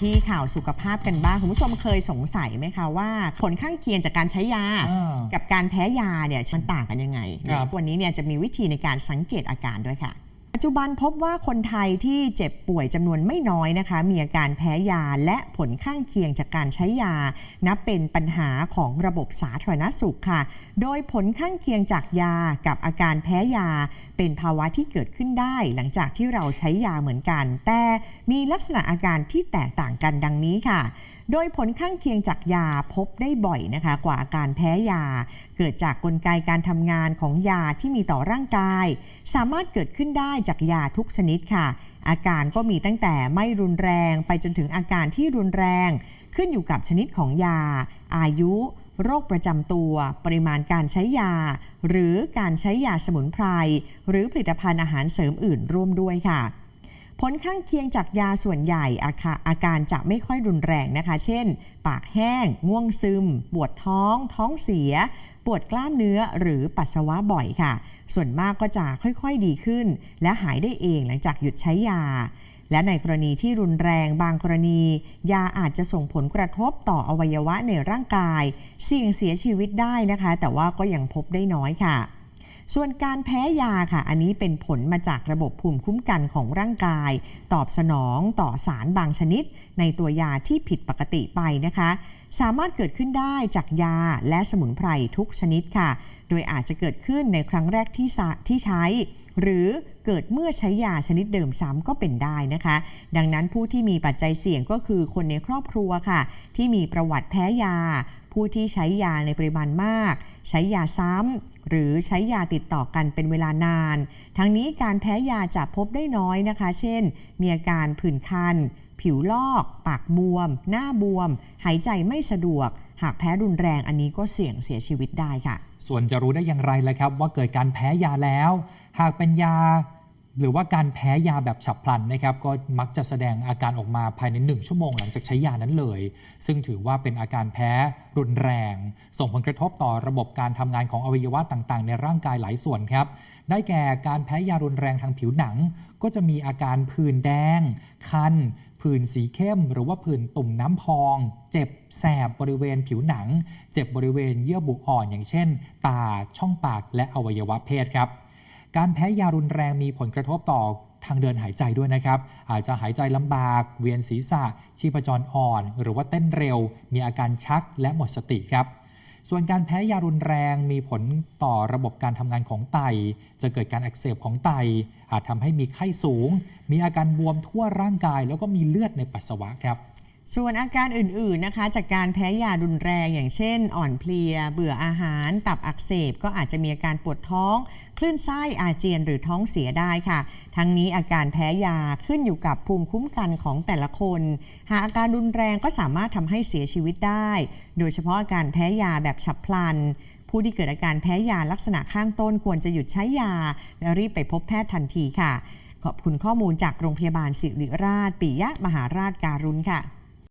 ที่ข่าวสุขภาพกันบ้างคุณผู้ชมเคยสงสัยไหมคะว่า ผลข้างเคียงจากการใช้ยาอ่ากับการแพ้ยาเนี่ยมันต่างกันยังไงครับวันนี้เนี่ยจะมีวิธีในการสังเกตอาการด้วยค่ะ ปัจจุบันพบว่าคนไทยที่เจ็บป่วยจำนวนไม่น้อยนะคะ มีอาการแพ้ยาและผลข้างเคียงจากการใช้ยา นับเป็นปัญหาของระบบสาธารณสุขค่ะ โดยผลข้างเคียงจากยากับอาการแพ้ยา เป็นภาวะที่เกิดขึ้นได้ หลังจากที่เราใช้ยาเหมือนกัน แต่มีลักษณะอาการที่แตกต่างกันดังนี้ค่ะ โดยผลข้างเคียงจากยาพบได้บ่อยนะคะ กว่าอาการแพ้ยา เกิดจากกลไกการทำงานของยาที่มีต่อร่างกาย สามารถเกิดขึ้นได้จากยาทุกชนิดค่ะ อาการก็มีตั้งแต่ไม่รุนแรงไปจนถึงอาการที่รุนแรง ขึ้นอยู่กับชนิดของยา อายุ โรคประจำตัว ปริมาณการใช้ยา หรือการใช้ยาสมุนไพรหรือผลิตภัณฑ์อาหารเสริมอื่นร่วมด้วยค่ะ ผลข้างเคียงจากยาส่วนใหญ่อาคาอาการจะไม่ค่อยรุนแรงนะคะ เช่น ปากแห้ง ง่วงซึม ปวดท้อง ท้องเสีย ปวดกล้ามเนื้อหรือปัสสาวะบ่อยค่ะ ส่วนมากก็จะค่อยๆดีขึ้น และหายได้เองหลังจากหยุดใช้ยา และในกรณีที่รุนแรงบางกรณี ยาอาจจะส่งผลกระทบต่ออวัยวะในร่างกาย เสี่ยงเสียชีวิตได้นะคะ แต่ว่าก็ยังพบได้น้อยค่ะ ส่วนการแพ้ยาค่ะ อันนี้เป็นผลมาจากระบบภูมิคุ้มกันของร่างกาย ตอบสนองต่อสารบางชนิด ในตัวยาที่ผิดปกติไปนะคะ สามารถเกิดขึ้นได้จากยาและสมุนไพรทุกชนิดค่ะ โดยอาจจะเกิดขึ้นในครั้งแรกที่ที่ใช้ หรือเกิดเมื่อใช้ยาชนิดเดิมซ้ำก็เป็นได้นะคะ ดังนั้นผู้ที่มีปัจจัยเสี่ยงก็คือคนในครอบครัวค่ะ ที่มีประวัติแพ้ยา ผู้ที่ใช้ยาในปริมาณมาก ใช้ยาซ้ำ หรือใช้ยาติดต่อกันเป็นเวลานาน ทั้งนี้การแพ้ยาจะพบได้น้อยนะคะ เช่น มีอาการผื่นคัน ผิวลอก ปากบวม หน้าบวม หายใจไม่สะดวก หากแพ้รุนแรงอันนี้ก็เสี่ยงเสียชีวิตได้ค่ะ ส่วนจะรู้ได้อย่างไรล่ะครับ ว่าเกิดการแพ้ยาแล้ว หากเป็นยา หรือว่าการแพ้ยาแบบฉับพลันนะครับ ก็มักจะแสดงอาการออกมาภายใน 1 ชั่วโมงหลังจากใช้ยานั้นเลย ซึ่งถือว่าเป็นอาการแพ้รุนแรง ส่งผลกระทบต่อระบบการทำงานของอวัยวะต่างๆ ในร่างกายหลายส่วนครับ ได้แก่การแพ้ยารุนแรงทางผิวหนัง ก็จะมีอาการผื่นแดง คันผื่นสีเข้ม หรือว่าผื่นตุ่มน้ำพอง เจ็บแสบบริเวณผิวหนัง เจ็บบริเวณเยื่อบุอ่อน อย่างเช่น ตาช่องปากและอวัยวะเพศครับ การแพ้ยารุนแรงมีผลกระทบต่อทางเดินหายใจด้วยนะครับ อาจจะหายใจลำบาก เวียนศีรษะ ชีพจรอ่อน หรือว่าเต้นเร็ว มีอาการชักและหมดสติครับ ส่วนการแพ้ยารุนแรงมีผลต่อระบบการทำงานของไต จะเกิดการอักเสบของไต อาจทำให้มีไข้สูง มีอาการบวมทั่วร่างกาย แล้วก็มีเลือดในปัสสาวะครับ ส่วนอาการอื่นๆนะคะ จากการแพ้ยารุนแรงอย่างเช่น อ่อนเพลีย เบื่ออาหาร ตับอักเสบ ก็อาจจะมีอาการปวดท้อง คลื่นไส้อาเจียนหรือท้องเสียได้ค่ะ ทั้งนี้อาการแพ้ยาขึ้นอยู่กับภูมิคุ้มกันของแต่ละคน หากอาการรุนแรงก็สามารถทำให้เสียชีวิตได้ โดยเฉพาะอาการแพ้ยาแบบฉับพลัน ผู้ที่เกิดอาการแพ้ยาลักษณะข้างต้นควรจะหยุดใช้ยา และรีบไปพบแพทย์ทันทีค่ะ ขอบคุณข้อมูลจากโรงพยาบาลศิริราช ปิยะมหาราชการุณค่ะ